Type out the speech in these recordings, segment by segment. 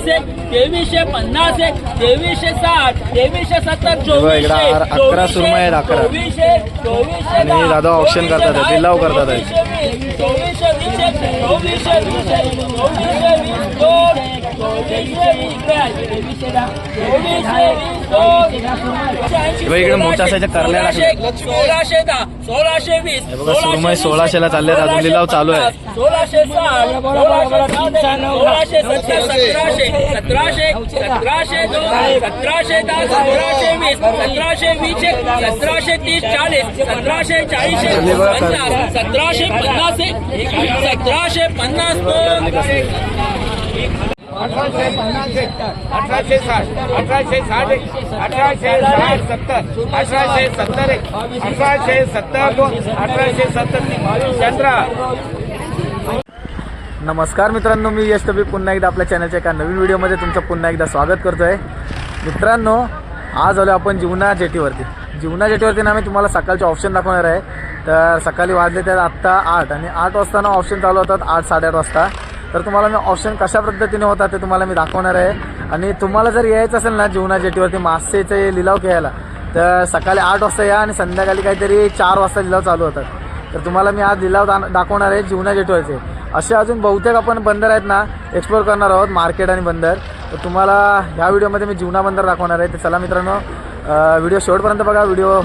पन्नास एक तेवीसशे पन्नास एक तेवीसशे साठ तेवीसशे सत्तर चोवीसशे अकरा- आहेत, अकरा. चोवीसशे चोवीसशे आणि दादा auction करतात, लिलाव करतात. चोवीसशे वीस, चोवीसशे वीस चोवीसशे वीस दोन इकडे मोठ्या साईजच्या करल्या सोळाशे एक, सोळाशे दहा सोळाशे वीस हे बघा, सुरमई सोळाशेला चालले अजून लिलाव चालू आहे. सोळाशे सोळाशे सतराशे सतराशे सतराशे सतराशे दहा सतराशे वीस सतराशे वीस एक सतराशे तीस चाळीस सतराशे चाळीस. पन्नास सतराशे पन्नास एक सतराशे पन्नास दोन अठराशे पन्नास अठराशे साठ. अठराशे साठ एक. अठराशे साठ सत्तर. अठराशे सत्तर एक. अठराशे सत्तर दोन. अठराशे सत्तर तीन. चंद्रा. नमस्कार मित्रांनो मी यश तबी पुन्हा एकदा आपल्या चॅनलच्या एका नवीन व्हिडिओमध्ये तुमचं पुन्हा एकदा स्वागत करतो आहे मित्रांनो आज आलो आपण जीवना जेटीवरती. जीवना जेटीवरती ना मी तुम्हाला सकाळचे ऑप्शन दाखवणार आहे. तर सकाळी वाजले तर आत्ता आठ आणि आठ वाजताना ऑप्शन चालू होतात आठ साडेआठ वाजता. तर तुम्हाला मी ऑप्शन कशा पद्धतीने होतात ते तुम्हाला मी दाखवणार आहे. आणि तुम्हाला जर यायचं असेल ना जीवना जेटीवरती मासेचे लिलाव घ्यायला तर सकाळी आठ वाजता या आणि संध्याकाळी काहीतरी चार वाजता लिलाव चालू होतात. तर तुम्हाला मी आज लिलाव दा दाखवणार आहे जीवना जेटीवरचे. असे अजून बहुतेक आपण बंदर आहेत ना एक्सप्लोर करणार आहोत मार्केट आणि बंदर. तर तुम्हाला ह्या व्हिडिओमध्ये मी जीवना बंदर दाखवणार आहे. तर चला मित्रांनो व्हिडिओ शेवटपर्यंत बघा. व्हिडिओ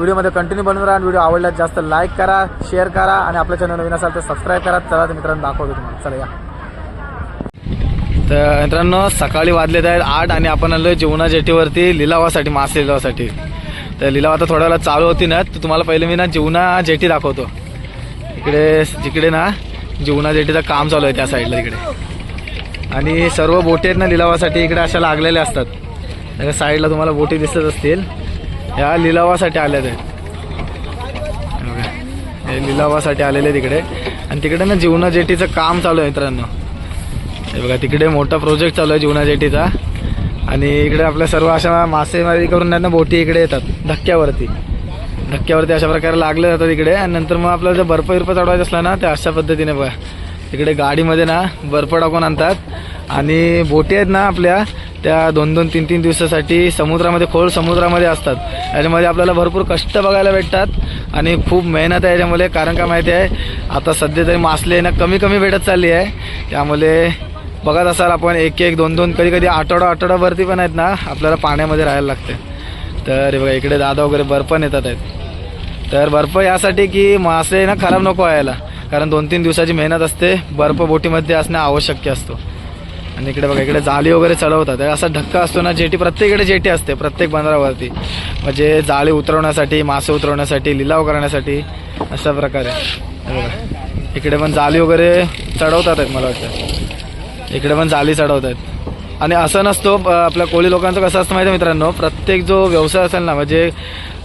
व्हिडिओमध्ये कंटिन्यू बनवून राहा व्हिडिओ आवडल्यास जास्त लाईक करा शेअर करा आणि आपल्या चॅनल नवीन असाल तर सबस्क्राईब करा. चला तर मित्रांनो दाखवतो तुम्हाला. चला या. तर मित्रांनो सकाळी वाजलेत आहेत आठ आणि आपण आलो जीवना जेटीवरती लिलावासाठी मासे लिलावासाठी. तर लिलाव आता थोड्या वेळा चालू होती ना तर तुम्हाला पहिले मी ना जीवना जेटी दाखवतो. इकडे जिकडे ना जीवना जेटीचं काम चालू आहे त्या साईडला इकडे. आणि सर्व बोटी आहेत ना लिलावासाठी इकडे अशा लागलेल्या असतात. साईडला तुम्हाला बोटी दिसत असतील. ह्या लिलावासाठी आल्यात आहेत. हे हे लिलावासाठी आलेले तिकडे आणि तिकडे ना जीवना जेटीचं काम चालू आहे मित्रांनो. हे बघा तिकडे मोठा प्रोजेक्ट चालू आहे जीवना जेटीचा. आणि इकडे आपल्या सर्व अशा मासेमारी करून त्यांना बोटी इकडे येतात धक्क्यावरती. धक्क्यावरती अशा प्रकारे लागले जातात इकडे. आणि नंतर मग आपल्याला जर बर्फ बिर्फ चढवायचं असला ना ते अशा पद्धतीने बघा. तिकडे गाडीमध्ये ना बर्फ टाकून आणतात. आणि बोटी आहेत ना आपल्या त्या दोन दोन तीन तीन दिवसासाठी समुद्रामध्ये खोल समुद्रामध्ये असतात. याच्यामध्ये आपल्याला भरपूर कष्ट बघायला भेटतात आणि खूप मेहनत आहे याच्यामध्ये. कारण का माहिती आहे आता सध्या तरी मासले ना कमी कमी भेटत चालली आहे. त्यामुळे बघत असाल आपण एक एक दोन दोन कधी कधी आठवडा आठवडाभरती पण आहेत ना आपल्याला पाण्यामध्ये राहायला लागते. तर बघा इकडे दादा वगैरे बर्फ नेतात आहेत. तर बर्फ यासाठी की मासे ना खराब नको व्हायला. कारण दोन तीन दिवसाची मेहनत असते बर्फ बोटीमध्ये असणं आवश्यक असतो. आणि इकडे बघा इकडे जाळी वगैरे चढवतात. असा धक्का असतो ना जेटी प्रत्येकडे जेटी असते प्रत्येक बंदरावरती. म्हणजे जाळी उतरवण्यासाठी मासे उतरवण्यासाठी लिलाव करण्यासाठी अशा प्रकारे. इकडे पण जाळी वगैरे चढवतात आहेत मला वाटतं. इकडे पण जाळी चढवत आहेत. आणि असं नसतो आपल्या कोळी लोकांचं कसं असतं माहिती आहे मित्रांनो? प्रत्येक जो व्यवसाय असेल ना म्हणजे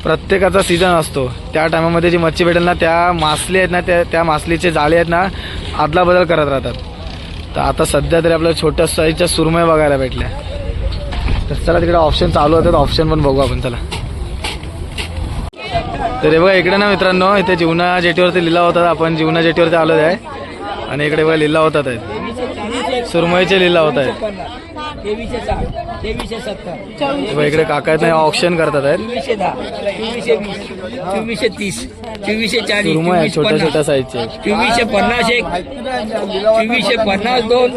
प्रत्येकाचा सीझन असतो. त्या टायमामध्ये जी मच्छी भेटेल ना त्या मासली आहेत ना त्या त्या मासलीचे जाळे आहेत ना आदला बदल करत राहतात. तर आता सध्या तरी आपल्याला छोट्या साईजच्या सुरमई बघायला भेटल्या. तर चला तिकडे ऑप्शन चालू होतात ऑप्शन पण बघू आपण चला. तर हे बघा इकडे ना मित्रांनो इथे जीवना जेटीवरती लिलाव होतात आपण जीवना जेटीवरती आलो आहे. आणि इकडे बघा लिला होतात आहेत. सुरमईचे लिला होत आहेत. तेवीसशे साठ तेवीसशे सत्तर इकडे काका आहेत ना ऑप्शन करतात आहेत. चोवीसशे दहा चोवीसशे वीस चोवीसशे तीस चोवीसशे चाळीस सुरमई आहे चोवीस छोट्या पन्नास छोट्या साईजचे चोवीसशे पन्नास एक चोवीसशे पन्नास दोन.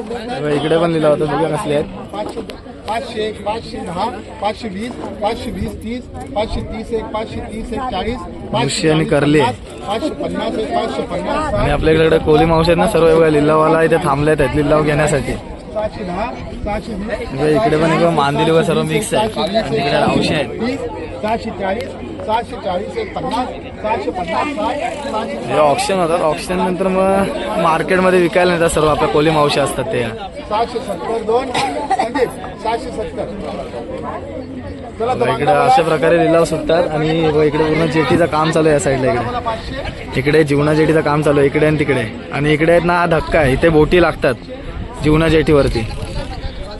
इकडे पण लिलाव होतात बघा कसले आहेत. पाचशे पाचशे एक पाचशे दहा पाचशे वीस पाचशे वीस तीस पाचशे तीस एक पाचशे तीस एक चाळीस भुशी आणि करली. पाचशे पन्नास एक पाचशे पन्नास आणि आपल्या इकडे कोली मावशी आहेत ना सर्व बघा लिलावाला इथे थांबलेत आहेत लिलाव घेण्यासाठी. म्हणजे इकडे पण मांदिली वगैरे सर्व मिक्स आहे. आणि तिकडे रावशी आहेत. सहाशे चाळीस सहाशे चाळीस एक पन्नास सहाशे पन्नास हे ऑप्शन होतात. ऑप्शन नंतर मग मार्केटमध्ये विकायला नेतात सर्व. आपल्या कोली मावशी असतात ते. सहाशे सत्तर दोन. सहाशे सत्तर. इकडे अशा प्रकारे लिलाव सुटतात आणि इकडे पूर्ण जेटीचं काम चालू आहे या साईडला इकडे. इकडे जीवना जेटीचं काम चालू आहे. इकडे आणि तिकडे. आणि इकडे आहेत ना हा धक्का आहे. इथे बोटी लागतात. जीवना जेटीवरती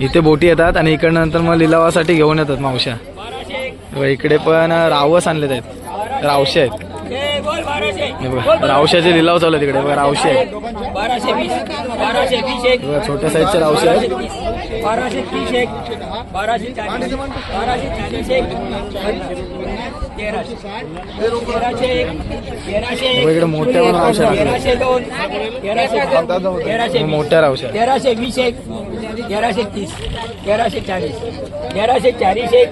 इथे बोटी येतात आणि इकडे नंतर मग लिलावासाठी घेऊन येतात मावशा बघा, इकडे पण रावस आणलेत आहेत. रावशे आहेत. रावशाचे लिलाव चालू आहेत तिकडे बघा रावशे आहेत. छोट्या साईजचे रावशे आहेत. मोठ्या रावशा. तेराशे दोन तेराशे दोन तेराशे वीस. मोठ्या रावशा तेराशे वीस एक तेराशे तीस तेराशे चाळीस तेराशे चाळीस एक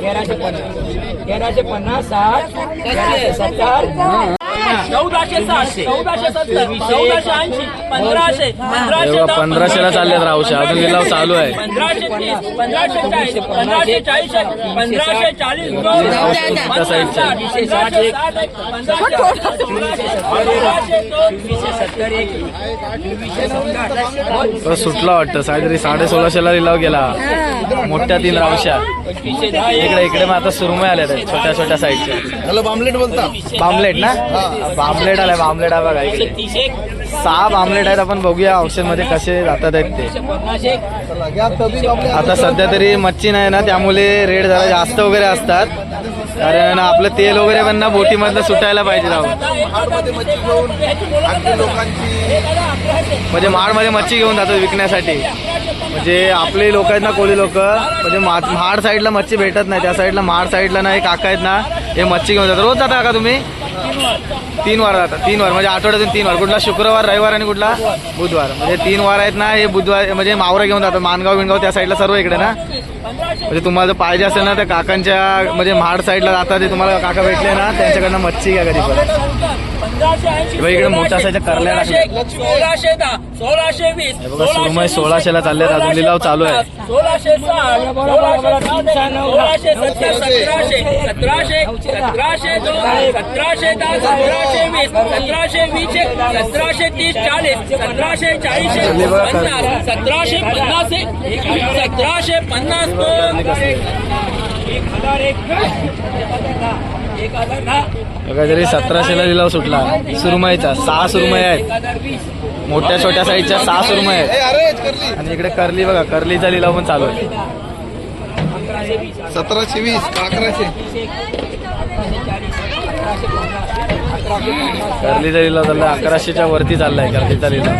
तेराशे पन्नास तेराशे पन्नास साठ तेराशे सत्तर. चौदाशे साठ चौदाशे सत्तर. चौदाशे ऐंशी. पंधराशे. पंधराशे पंधराशेला चाललेत रावशा अजून लिलाव चालू आहे. पंधराशे तीस. पंधराशे चाळीस. पंधराशे चाळीस चाळीस. साईडच्या. सुटला वाटतं. काहीतरी साडे सोळाशेला लिलाव गेला मोठ्या तीन रावशा इकडे इकडे मग आता सुरमय आल्या आहेत छोट्या छोट्या साईजच्या हॅलो बामलेट बोलता. बामलेट ना? बामलेट आलाय बामलेट आहे बघा इकडे. सहा बामलेट आहेत आपण बघूया औषधमध्ये कसे जातात आहेत ते. आता सध्या तरी मच्छी नाही ना त्यामुळे रेट जरा जास्त वगैरे असतात. कारण आपलं तेल वगैरे पण ना बोटीमधलं सुटायला पाहिजे राहून म्हणजे माडमध्ये मच्छी घेऊन जातात विकण्यासाठी. म्हणजे आपले लोक आहेत ना कोळी लोक. म्हणजे मा- महाड साईडला मच्छी भेटत नाही त्या साईडला महाड साईडला ना हे काका आहेत ना हे मच्छी घेऊन जातात. रोज जाता का तुम्ही? तीन वार जातात. तीन वार. म्हणजे आठवड्यातून तीन वार. कुठला शुक्रवार रविवार आणि कुठला बुधवार. म्हणजे तीन वार आहेत ना हे बुधवार म्हणजे मावरा घेऊन जातात. मानगाव बिनगाव त्या साईडला सर्व इकडे ना. म्हणजे तुम्हाला जर पाहिजे असेल ना त्या काकांच्या म्हणजे महाड साईडला जातात ते तुम्हाला काका भेटले ना त्यांच्याकडनं मच्छी घ्या कधी पण. इकडे करल्या. सोळाशे दहा सोळाशे वीस सोळाशेला चाललेत, अजून लिलाव चालू आहे. सोळाशे साठ सोळाशे सत्तर सतराशे सतराशे सतराशे दोन सतराशे दहा सतराशे वीस सतराशे वीस एक सतराशे तीस चाळीस सतराशे चाळीस एक, पन्नास सतराशे पन्नास सतराशे पन्नास दोन. एक हजार एक. एक हजार दहा बघा तरी सतराशेला लिलाव सुटला. सुरमईचा. सहा सुरमई आहेत. मोठ्या छोट्या साईजच्या सहा सुरमई आहेत. आणि इकडे करली बघा करलीचा लिलाव पण चालू आहे. सतराशे वीस अकराशे. करलीचा लिलाव चाललाय. अकराशेच्या वरती चाललाय करलीचा लिलाव.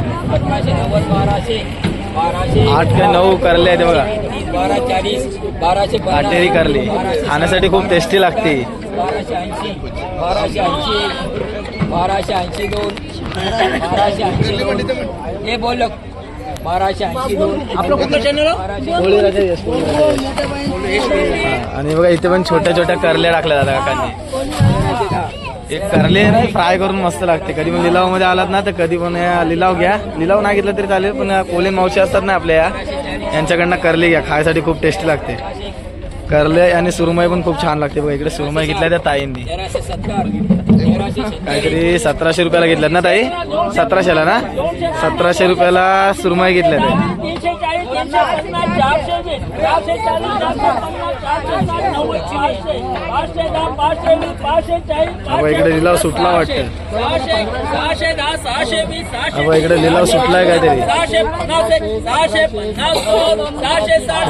आठ ते नऊ करले आहेत बघा. बारा चाळीस बाराशे काटेरी करली. खाण्यासाठी खूप टेस्टी लागते. बाराशे ऐंशी बाराशे ऐंशी बाराशे ऐंशी दोन बाराशे ऐंशी दोन. हे बोल बाराशे ऐंशी दोन. आपलं कुठलं चॅनल आणि बघा इथे पण छोट्या छोट्या करल्या टाकल्या जातात काकांनी. एक करले फ्राय करून मस्त लागते. कधी पण लिलावमध्ये आलात ना तर कधी पण लिलाव घ्या. लिलाव नाही घेतला तरी चालेल पण कोले मावशी असतात ना आपल्या या यांच्याकडनं करले घ्या. खायसाठी खूप टेस्टी लागते. करले आणि सुरमई पण खूप छान लागते बघा. इकडे सुरमई घेतल्या त्या ताईंनी. काहीतरी सतराशे रुपयाला घेतल्यात ना ताई? सतराशेला ना? सतराशे रुपयाला सुरमई घेतल्या ते अबा, इकडे लिलाव सुटला वाटतं. अबा, इकडे लिलाव सुटलाय काहीतरी. सहाशे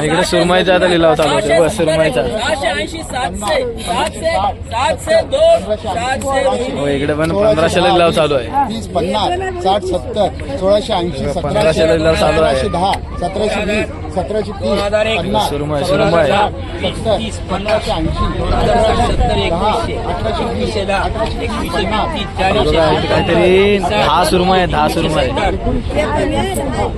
इकडे सुरमईचा आता लिलाव चालू होतो बस सुरमाईचा. ऐंशी सातशे सातशे सातशे दोन सातशे हो इकडे पण पंधराशेला लिलाव चालू आहे वीस पन्नास साठ सत्तर सोळाशे ऐंशी पंधराशे लिलाव चालू आहे. सतराशे दहा सतराशे वीस सतराशे तीस. पन्नास सत्तर ऐंशी अठराशे वीस दहा अठराशे पन्नास काहीतरी सुरमई आहे दहा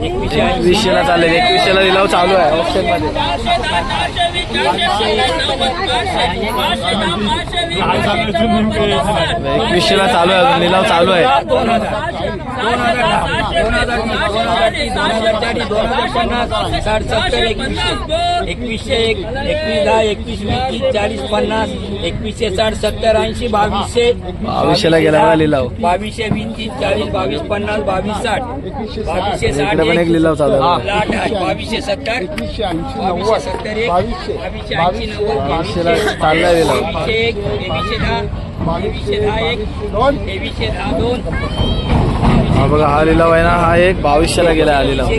एकवीसशे ऐंशी एकवीसशेला चालेल एकवीसशेला लिलाव चालू आहे ऑप्शनमध्ये चारशे दहा चारशे वीस चारशे पन्नास नव्वद पाचशे पाचशे दहा पाचशे वीस पाचशे नव्वद पन्नास साठ. एकवीसशेला चालू आहे लिलाव चालू आहे दोन हजार दहा दोन हजार दोन हजार चाळीस दोन हजार चाळीस दोन हजार पन्नास साठ सत्तर एकवीसशे एकवीसशे एक एकवीस दहा एकवीस वीस तीस चाळीस पन्नास एकवीसशे साठ सत्तर ऐंशी बावीसशे बावीसशेला गेला बघा लिलाव बावीसशे वीस तीस चाळीस बावीस पन्नास बावीस साठ बावीसशे साठ इकडे पण एक लिलाव चालू आहे. बावीसशे सत्तर एकवीसशे ऐंशी नव्वद सत्तर एक बावीसशे बावीसशे ऐंशी नव्वद बावीसशेला चाललाय लिलाव बावीसशे एक तेवीसशे दहा तेवीसशे दहा एक दोन तेवीसशे दहा दोन हा बघा हा लिलाव आहे ना हा एक बावीसशेला गेला हा लिलाव.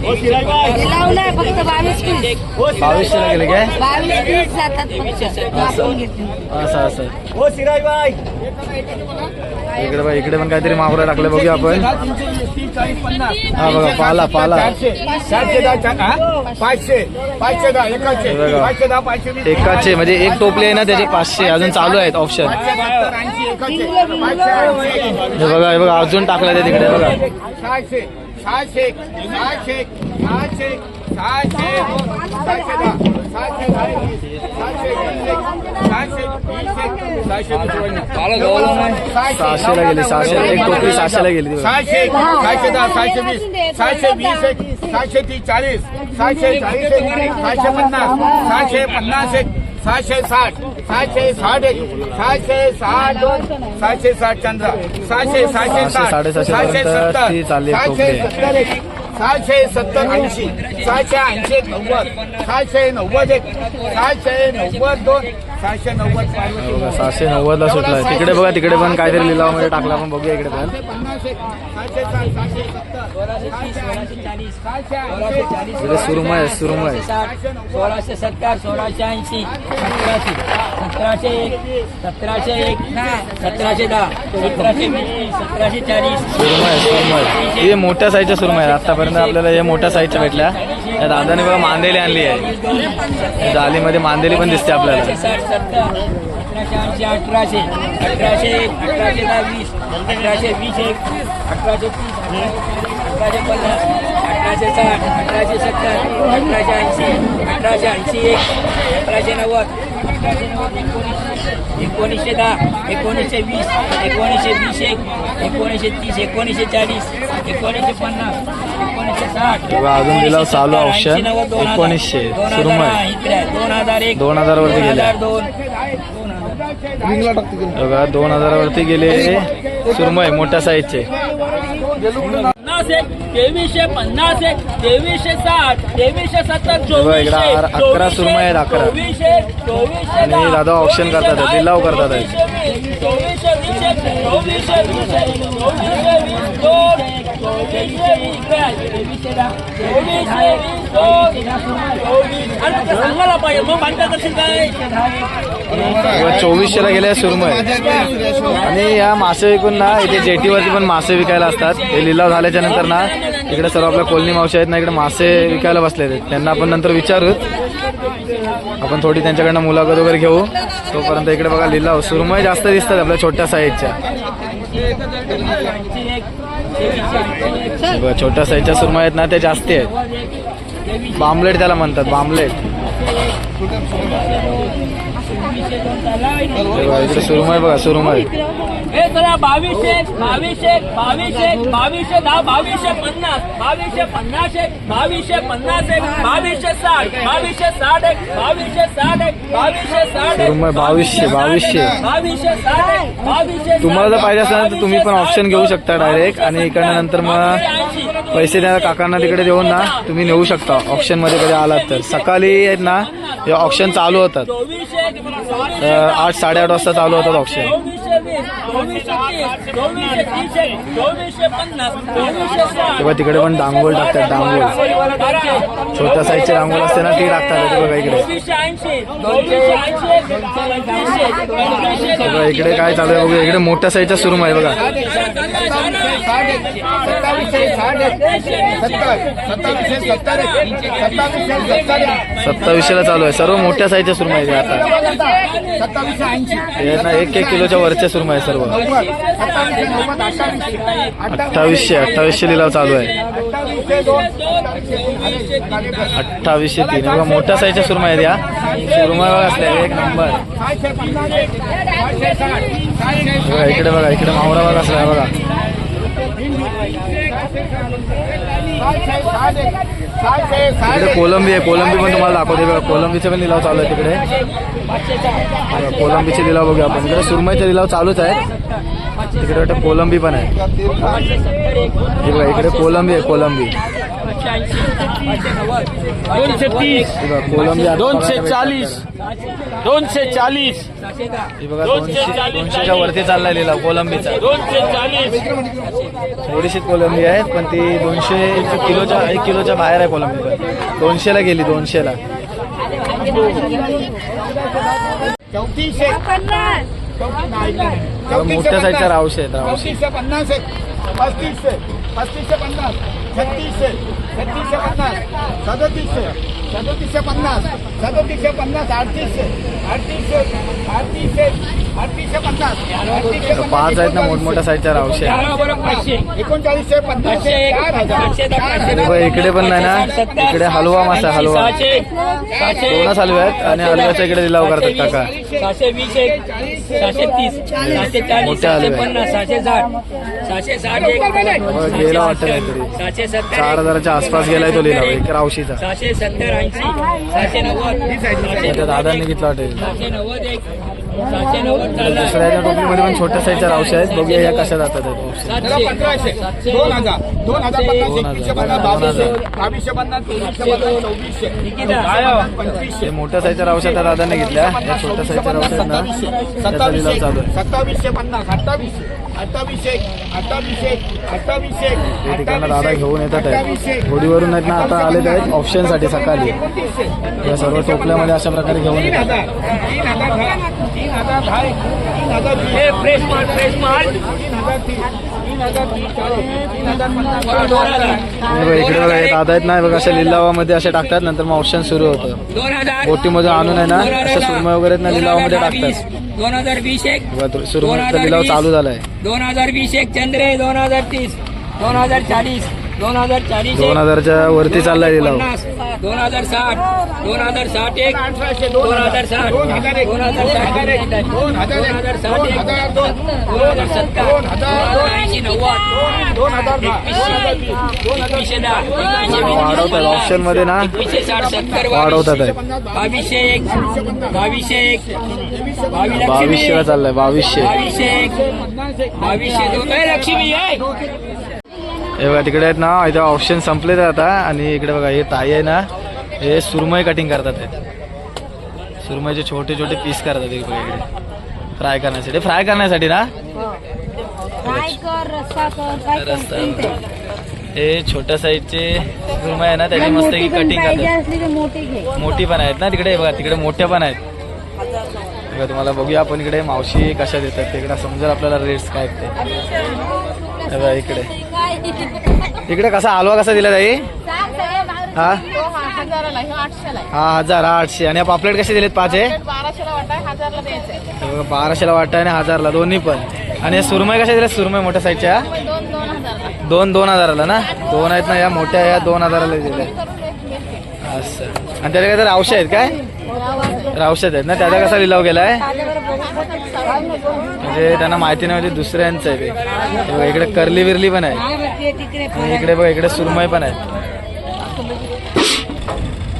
लावलाय फक्त बावीस बावीसशेला गेले काय? बावीस पीस जातात फक्त. आपण घेतले असं असं इकडे बघा इकडे पण काहीतरी मावरा टाकलं बघूया आपण. हा बघा, पाला, पाला. बघा. एकाचे म्हणजे एक टोपली आहे ना त्याचे पाचशे अजून चालू आहेत ऑप्शन हे बघा हे बघा अजून टाकलं ते तिकडे बघा. सहाशे सहाशे सहाशे सहाशे सहाशे सहाशे दहा सहाशे दहा वीस एक. सहाशे वीस. सहाशेला गेली सहाशे एक टोपली सहाशेला गेली. सहाशे सहाशे दहा सहाशे वीस सहाशे वीस एक सहाशे तीस चाळीस सहाशे चाळीस एक सहाशे पन्नास सहाशे पन्नास एक सहाशे साठ सहाशे साठ सहाशे साठ सहाशे साठ चंद्र सहाशे सहाशे साठ सहाशे सत्तर सहाशे. सत्तर सहाशे सत्तर ऐंशी सहाशे ऐंशी एक नव्वद सहाशे नव्वद एक सहाशे नव्वद दोन सहाशे नव्वद सहाशे नव्वद ला सुटलाय. तिकडे बघा तिकडे पण काहीतरी लिलावमध्ये टाकला आपण बघूया इकडे पण. इकडे सुरमय आहे, सुरमय. सोळाशे सत्तर सोळाशे ऐंशी सतराशे सतराशे एक सतराशे एक सतराशे दहा सतराशे वीस सतराशे चाळीस. सुरमय सुरमय हे मोठ्या साईजच्या सुरमय आहेत. आतापर्यंत आपल्याला हे मोठ्या साईजच्या भेटल्या. या दादाने बघा मांदेली आणली आहे. या जालीमध्ये मांदेली पण दिसते आपल्याला. अठराशे अठराशे अठराशे अठराशे एक अठराशे दहा वीस अठराशे वीस एक अठराशे तीस अठराशे पन्नास अठराशे साठ अठराशे सत्तर अठराशे ऐंशी अठराशे ऐंशी एक अठराशे नव्वद अठराशे नव्वद एकोणीसशे एकोणीसशे दहा एकोणीसशे वीस एकोणीसशे वीस एक एकोणीसशे तीस एकोणीसशे चाळीस एकोणीसशे पन्नास एकोणीसशे साठ बघा, अजून दिला चालू ऑप्शन. एकोणीसशे, दोन हजार. दोन हजार हजारावरती गेले. दोन हजार दोन हजारावरती गेले सुरमय मोठ्या साईजचे पन्नास एक तेवीसशे पन्नास एक तेवीसशे साठ तेवीसशे सत्तर चोवीसशे अकरा सुरमई आहेत, अकरा. चोवीसशे चोवीसशे आणि दादा auction करतात, लिलाव करतात. चोवीसशे वीस, चोवीसशे चोवीसशे चोवीसशे वीस सांगायला पाहिजे मग काय चोवीसशेला गेले सुरमय. आणि या मासे विकून ना इथे जेटीवरती पण मासे विकायला असतात. हे लिलाव झाल्याच्यानंतर ना इकडे सर्व आपल्या कोलनी मावशी आहेत ना इकडे मासे विकायला बसले त्यांना आपण नंतर विचारूत. आपण थोडी त्यांच्याकडनं मुलाखत वगैरे घेऊ. तोपर्यंत इकडे बघा लिलाव. सुरमय जास्त दिसतात आपल्या छोट्या साईजच्या. छोट्या साईजच्या सुरमा आहेत ना ते जास्ती आहेत. बामलेट त्याला म्हणतात बामलेट. सुरमय बघा सुरमय हे चला बावीसशे बावीसशे बावीसशे बावीसशे दहा बावीसशे पन्नास बावीसशे पन्नास एक बावीसशे पन्नास एक बावीसशे साठ बावीसशे साठ एक बावीसशे साठ एक बावीसशे साठ एक बावीसशे, बावीसशे. बावीसशे साठ एक बावीसशे तुम्हाला जर पाहिजे असेल तर तुम्ही पण ऑप्शन घेऊ शकता डायरेक्ट आणि इकडनं नंतर मग पैसे त्या काकांना तिकडे देऊन ना तुम्ही नेऊ शकता. ऑप्शनमध्ये कधी आलात तर. सकाळी आहेत ना हे ऑप्शन चालू होतात. आठ साडेआठ वाजता चालू होतात ऑप्शन तेव्हा तिकडे पण डांगोल टाकतात डांगोल छोट्या साईजचे डांगोल असते ना ते टाकतात बघा इकडे. बघा इकडे काय चालू आहे बघा इकडे मोठ्या साईजचा सुरम आहे बघा. सत्तावीसशेला चालू आहे. सर्व मोठ्या साईजच्या सुरम आहे आता. सत्तावीसशे ऐंशी. ना एक एक किलोच्या वरच्या सुरम आहे सर्व. सत्तावीसशे अठ्ठावीसशे अठ्ठावीसशे लिलाव चालू आहे. अठ्ठावीसशे तीन. बघा मोठ्या साईजच्या सुरमा आहेत या. सुरमा बघा असल्या एक नंबर बघा इकडे बघा इकडे मावळा बघा असला बघा. इकडे कोलंबी आहे. कोलंबी पण तुम्हाला दाखवते. बघा कोलंबीचे पण लिलाव चालू आहे तिकडे. कोलंबीचे लिलाव बघूया आपण. इकडे सुरमईचे लिलाव चालूच आहे तिकडे वाटतं कोलंबी पण आहे. हे बघा इकडे कोलंबी आहे कोलंबी. दोनशे तीस. कोलंबी दोनशे चाळीस. दोनशे चाळीस. हे बघा दोनशे दोनशेच्या वरती चाललाय लिलाव कोलंबीचा. दोनशे चाळीस. थोडीशी कोलंबी आहे पण ती दोनशे किलोच्या एक किलोच्या बाहेर आहे कोलंबी पण. दोनशेला गेली दोनशेला. चौतीसशे चौतीसशे मोठ्या पन्नास. रावशे आहेत रावशे. पन्नास आहे पस्तीसशे पस्तीसशे पन्नास छत्तीसशे छत्तीसशे पन्नास सदतीसशे सदतीसशे पन्नास सदतीसशे पन्नास अडतीसशे अडतीसशे अडतीसशे अडतीसशे पन्नास अडतीसशे तर पाच आहेत ना मोठमोठ्या साईजच्या रावशे एकोणचाळीसशे पन्नासशे चार हजार इकडे पण नाही ना. इकडे हलवा मासा हलवा. दोनच हलवे आहेत आणि हलव्याच्या इकडे लिलाव करतात काका. सहाशे वीस एक सहाशे तीस सहाशे चाळीस सहाशे हलवे. पन्नास सहाशे साठ सहाशे साठ गेला वाटतं काहीतरी. सहाशे सत्तर चार हजाराच्या आसपास गेलाय तो लिलाव एक रावशीचा. सहाशे सत्तर ऐंशी सहाशे नव्वद. दादांनी घेतला वाटेल. दुसऱ्याच्या टोपलीमध्ये पण छोट्या साईजच्या रावशे आहेत बघूया या कशा जातात पंधराशे. दोन हजार. हजार पन्नास बावीसशे. बावीसशे पन्नास चोवीसशे. पंचवीसशे. हे मोठ्या साईजच्या रावशे त्या दादांनी घेतल्या या छोट्या साईजच्या रावशे ना त्याचा लिलाव सत्तावीसशे चालू आहे. सत्तावीसशे पन्नास अठ्ठावीसशे. अठ्ठावीसशे अठ्ठावीसशे अठ्ठावीसशे ते ठिकाणा दादा घेऊन येतात. आहेत होडीवरून आहेत ना आता आलेले आहेत ऑप्शनसाठी सकाळी. या सर्व टोपल्यामध्ये अशा प्रकारे घेऊन येतात. तीन हजार दहा तीन हजार हे फ्रेश माल फ्रेश माल तीन हजार तीस तीन हजार तीस चाळीस तीन हजार पन्नास दोन हजार बघा, इकडे बघा हे दादा आहेत ना हे बघा अशा लिलावामध्ये असे टाकतात नंतर मग ऑप्शन सुरू होतं बोटीमधून आणून आहे ना दहा. सुरमई वगैरे ना लिलावामध्ये टाकतात. दोन हजार वीस एक सुरमईचा लिलाव. चालू झालाय दोन हजार वीस एक चंद्रे दोन हजार तीस दोन हजार चाळीस दोन हजार चाळीस दोन हजारच्या वरती चाललाय लिलाव पन्नास दोन हजार साठ दोन हजार साठ एक दोन हजार साठ दोन हजार दोन हजार साठ दोन हजार साठ एक हजार दोन हजार सत्तर दोन हजार ऐंशी नव्वद दोन हजार एकवीसशे दहा वाढवतात ऑप्शनमध्ये ना एकवीसशे साठ सत्तर वाढवतात बावीसशे एक बावीसशे एक बावीस बावीसशेला चाललाय बावीसशे बावीसशे एक बावीसशे दोन लक्ष्मी आहे हे बघा तिकडे आहेत ना इथे ऑप्शन संपलेत आता. आणि इकडे बघा हे ताई आहे ना हे सुरमई कटिंग करतात आहेत सुरमईचे छोटे छोटे पीस करतात हे बघा इकडे. फ्राय करण्यासाठी. फ्राय करण्यासाठी ना. करते हे छोट्या साईजचे सुरमई आहे ना त्याची मस्त कटिंग करतात. मोठी पण आहेत ना तिकडे बघा तिकडे मोठ्या पण आहेत. बघा तुम्हाला बघूया आपण इकडे मावशी कशा देतात तिकडे समजेल आपल्याला रेट्स काय ते. हे बघा इकडे. इकडे कसा हलवा कसा दिला ताई? हा? हा हजार आठशे. आणि पापलेट कसे दिलेत पाच आहे हे बाराशेला वाटतं आणि हजारला दोन्ही पण. आणि सुरमय सुरमई कशा दिल्या सुरमय मोठ्या साईजच्या? दोन दोन हजाराला ना? दोन आहेत ना या मोठ्या या दोन हजाराला दिल्या असं. आणि त्याच्या तर औषध आहेत काय? औषध आहेत ना? त्याचा कसा लिलाव गेलाय म्हणजे त्यांना माहिती नाही म्हणजे दुसऱ्यांचं आहे ते. इकडे करली विरली पण आहे. आणि इकडे बघा इकडे सुरमई पण आहे.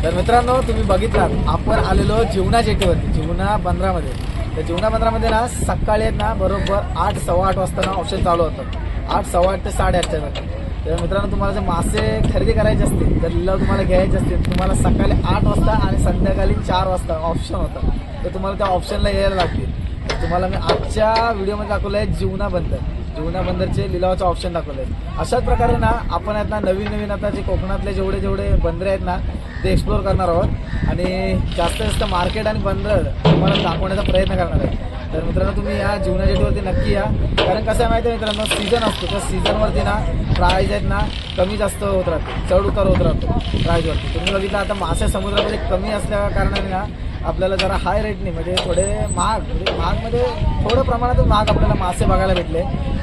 तर मित्रांनो तुम्ही बघितलात आपण आलेलो जीवना जेटीवरती जीवना बंदरामध्ये. तर जीवना बंदरामध्ये ना सकाळी आहेत ना बरोबर आठ सव्वा आठ वाजता ना ऑप्शन चालू होतं. आठ सव्वा आठ ते साडेआठच्या दरम्यान तर मित्रांनो तुम्हाला जर मासे खरेदी करायचे असतील तर लिलाव तुम्हाला घ्यायचे असतील तुम्हाला सकाळी आठ वाजता आणि संध्याकाळी चार वाजता ऑप्शन होतं. तर तुम्हाला त्या ऑप्शनला यायला लागतील. तुम्हाला मी आजच्या व्हिडिओमध्ये दाखवलं आहे जीवना बंदर. जीवना बंदरचे लिलावाचं ऑप्शन दाखवलं आहे अशाच प्रकारे ना आपण आहेत ना नवीन नवीन आता जे कोकणातले जेवढे जेवढे बंदरे आहेत ना ते एक्सप्लोअर करणार आहोत. आणि जास्त जास्त मार्केट आणि बंदर तुम्हाला दाखवण्याचा प्रयत्न करणार आहे. तर मित्रांनो तुम्ही या जीवना जेटीवरती नक्की या. कारण कसं आहे माहिती आहे मित्रांनो सीझन असतो. त्या सीझनवरती ना प्राईज आहेत ना कमी जास्त होत राहते. चढ उतार होत राहतो प्राईजवरती तुम्ही बघितलं आता मासे समुद्रामध्ये कमी असल्या कारणाने ना आपल्याला जरा हाय रेटने म्हणजे थोडे महाग म्हणजे महागमध्ये थोडं प्रमाणातून महाग आपल्याला मासे बघायला भेटले.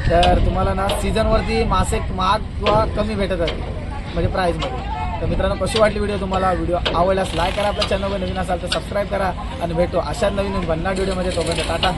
तर तुम्हाला ना सीझनवरती मासे महाग किंवा कमी भेटत आहेत म्हणजे प्राईजमध्ये तर मित्रांनो कशी वाटली व्हिडिओ तुम्हाला? व्हिडिओ आवडल्यास लाईक करा आपल्या चॅनलवर नवीन असाल तर सबस्क्राईब करा आणि भेटू अशाच नवीन भन्नाट व्हिडिओमध्ये तोपर्यंत टाटा.